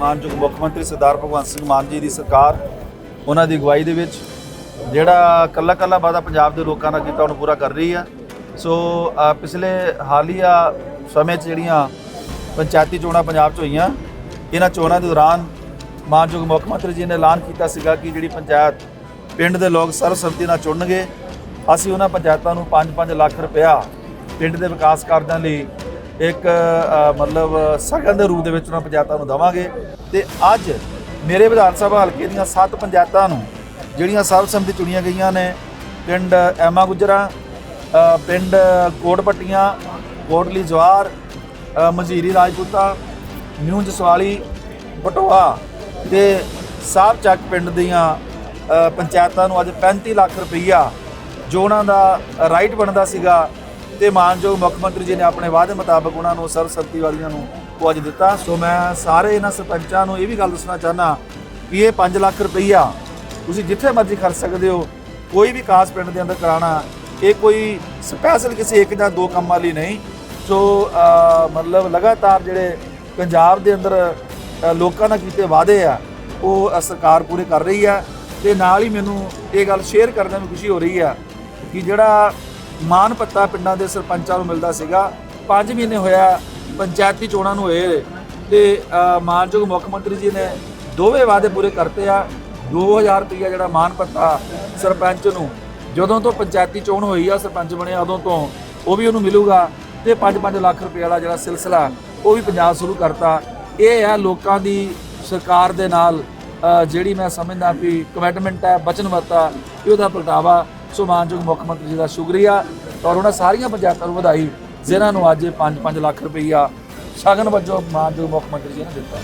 ਮਾਨਯੋਗ ਮੁੱਖ ਮੰਤਰੀ ਸਰਦਾਰ ਭਗਵੰਤ ਸਿੰਘ ਮਾਨ ਜੀ ਦੀ ਸਰਕਾਰ ਉਹਨਾਂ ਦੀ ਅਗਵਾਈ ਦੇ ਵਿੱਚ ਜਿਹੜਾ ਕੱਲਾ ਕੱਲਾ ਵਾਅਦਾ ਪੰਜਾਬ ਦੇ ਲੋਕਾਂ ਨਾਲ ਕੀਤਾ ਉਹਨੂੰ ਪੂਰਾ ਕਰ ਰਹੀ ਆ। ਸੋ ਅ, ਪਿਛਲੇ ਹਾਲੀਆ ਸਮੇਂ 'ਚ ਜਿਹੜੀਆਂ ਪੰਚਾਇਤੀ ਚੋਣਾਂ ਪੰਜਾਬ 'ਚ ਹੋਈਆਂ ਇਹਨਾਂ ਚੋਣਾਂ ਦੇ ਦੌਰਾਨ ਮਾਨਯੋਗ ਮੁੱਖ ਮੰਤਰੀ ਜੀ ਨੇ ਐਲਾਨ ਕੀਤਾ ਸੀਗਾ ਕਿ ਜਿਹੜੀ ਪੰਚਾਇਤ ਪਿੰਡ ਦੇ ਲੋਕ ਸਰਬਸੰਮਤੀ ਨਾਲ ਚੁਣਨਗੇ ਅਸੀਂ ਉਹਨਾਂ ਪੰਚਾਇਤਾਂ ਨੂੰ 5-5 ਲੱਖ ਰੁਪਇਆ ਪਿੰਡ ਦੇ ਵਿਕਾਸ ਕਾਰਜਾਂ ਲਈ ਇੱਕ ਮਤਲਬ ਸਗਨ ਦੇ ਰੂਪ ਦੇ ਵਿੱਚ ਉਹਨਾਂ ਪੰਚਾਇਤਾਂ ਨੂੰ ਦਵਾਂਗੇ। ਤੇ ਅੱਜ ਮੇਰੇ ਵਿਧਾਨ ਸਭਾ ਹਲਕੇ ਦੀਆਂ ਸੱਤ ਪੰਚਾਇਤਾਂ ਨੂੰ ਜਿਹੜੀਆਂ ਸਰਬਸੰਮਤੀ ਚੁਣੀਆਂ ਗਈਆਂ ਨੇ, ਪਿੰਡ ਐਮਾ ਗੁਜਰਾ ਪਿੰਡ ਕੋਟ ਪੱਟੀਆਂ ਕੋਟਲੀ ਜਵਾਰ ਮਜੀਰੀ ਰਾਜਪੂਤਾ ਨਿਊ ਜਸਵਾਲੀ ਬਟੋਆ ਤੇ ਸਾਹਿਬ ਚੱਕ ਪਿੰਡ ਦੀਆਂ ਪੰਚਾਇਤਾਂ ਨੂੰ ਅੱਜ 35 ਲੱਖ ਰੁਪਈਆ ਜੋ ਉਹਨਾਂ ਦਾ ਰਾਈਟ ਬਣਦਾ ਸੀਗਾ ਤੇ ਮਾਨਯੋਗ ਮੁੱਖ ਮੰਤਰੀ ਜੀ ਨੇ ਆਪਣੇ ਵਾਅਦੇ ਮੁਤਾਬਕ ਉਹਨਾਂ ਨੂੰ ਸਰਬਸੰਮਤੀ ਵਾਲੀਆਂ ਨੂੰ ਉਹ ਅੱਜ ਦਿੱਤਾ। ਸੋ ਮੈਂ ਸਾਰੇ ਇਹਨਾਂ ਸਰਪੰਚਾਂ ਨੂੰ ਇਹ ਵੀ ਗੱਲ ਦੱਸਣਾ ਚਾਹਨਾ ਕਿ ਇਹ 5 ਲੱਖ ਰੁਪਈਆ ਤੁਸੀਂ ਜਿੱਥੇ ਮਰਜ਼ੀ ਖਰਚ ਸਕਦੇ ਹੋ, ਕੋਈ ਵੀ ਕਾਸ ਪਿੰਡ ਦੇ ਅੰਦਰ ਕਰਾਉਣਾ, ਇਹ ਕੋਈ ਸਪੈਸ਼ਲ ਕਿਸੇ ਇੱਕ ਜਾਂ ਦੋ ਕੰਮਾਂ ਲਈ ਨਹੀਂ। ਸੋ ਮਤਲਬ ਲਗਾਤਾਰ ਜਿਹੜੇ ਪੰਜਾਬ ਦੇ ਅੰਦਰ ਲੋਕਾਂ ਨਾਲ ਕੀਤੇ ਵਾਅਦੇ ਆ, ਉਹ ਸਰਕਾਰ ਪੂਰੇ ਕਰ ਰਹੀ ਆ ਤੇ ਨਾਲ ਹੀ ਮੈਨੂੰ ਇਹ ਗੱਲ ਸ਼ੇਅਰ ਕਰਨ ਨੂੰ ਖੁਸ਼ੀ ਹੋ ਰਹੀ ਆ ਕਿ ਜਿਹੜਾ ਮਾਨ ਪੱਤਾ ਪਿੰਡਾਂ ਦੇ ਸਰਪੰਚਾਂ ਨੂੰ ਮਿਲਦਾ ਸੀਗਾ। 5 ਮਹੀਨੇ ਹੋਇਆ, ਪੰਚਾਇਤੀ ਚੋਣਾਂ ਨੂੰ ਹੋਏ। ਤੇ ਮਾਨਯੋਗ ਮੁੱਖ ਮੰਤਰੀ ਜੀ ਨੇ ਦੋਵੇਂ ਵਾਅਦੇ ਪੂਰੇ ਕਰਤੇ ਆ। 2000 ਰੁਪਈਆ ਜਿਹੜਾ ਮਾਨ ਪੱਤਾ ਸਰਪੰਚ ਨੂੰ ਜਦੋਂ ਤੋਂ ਪੰਚਾਇਤੀ ਚੋਣ ਹੋਈ ਆ, ਸਰਪੰਚ ਬਣਿਆ ਉਦੋਂ ਤੋਂ ਉਹ ਵੀ ਉਹਨੂੰ ਮਿਲੂਗਾ। ਤੇ 5-5 ਲੱਖ ਰੁਪਏ ਵਾਲਾ ਜਿਹੜਾ ਸਿਲਸਿਲਾ, ਉਹ ਵੀ ਪੰਜਾਬ ਸ਼ੁਰੂ ਕਰਤਾ। ਇਹ ਹੈ ਲੋਕਾਂ ਦੀ ਸਰਕਾਰ ਦੇ ਨਾਲ ਜਿਹੜੀ ਮੈਂ ਸਮਝਦਾ ਵੀ ਕਮਿਟਮੈਂਟ ਹੈ ਵਚਨਬੱਧਤਾ ਇਹ ਉਹਦਾ ਪ੍ਰਗਟਾਵਾ ਸੋ ਮਾਨਯੋਗ ਮੁੱਖ ਮੰਤਰੀ ਜੀ ਦਾ ਸ਼ੁਕਰੀਆ। ਔਰ ਉਹਨਾਂ ਸਾਰੀਆਂ ਪੰਚਾਇਤਾਂ ਨੂੰ ਵਧਾਈ, ਜਿਨ੍ਹਾਂ ਨੂੰ ਅੱਜ 5-5 ਲੱਖ ਰੁਪਈਆ ਸ਼ਗਨ ਵਜੋਂ ਮਾਨਯੋਗ ਮੁੱਖ ਮੰਤਰੀ ਜੀ ਨੇ ਦਿੱਤਾ।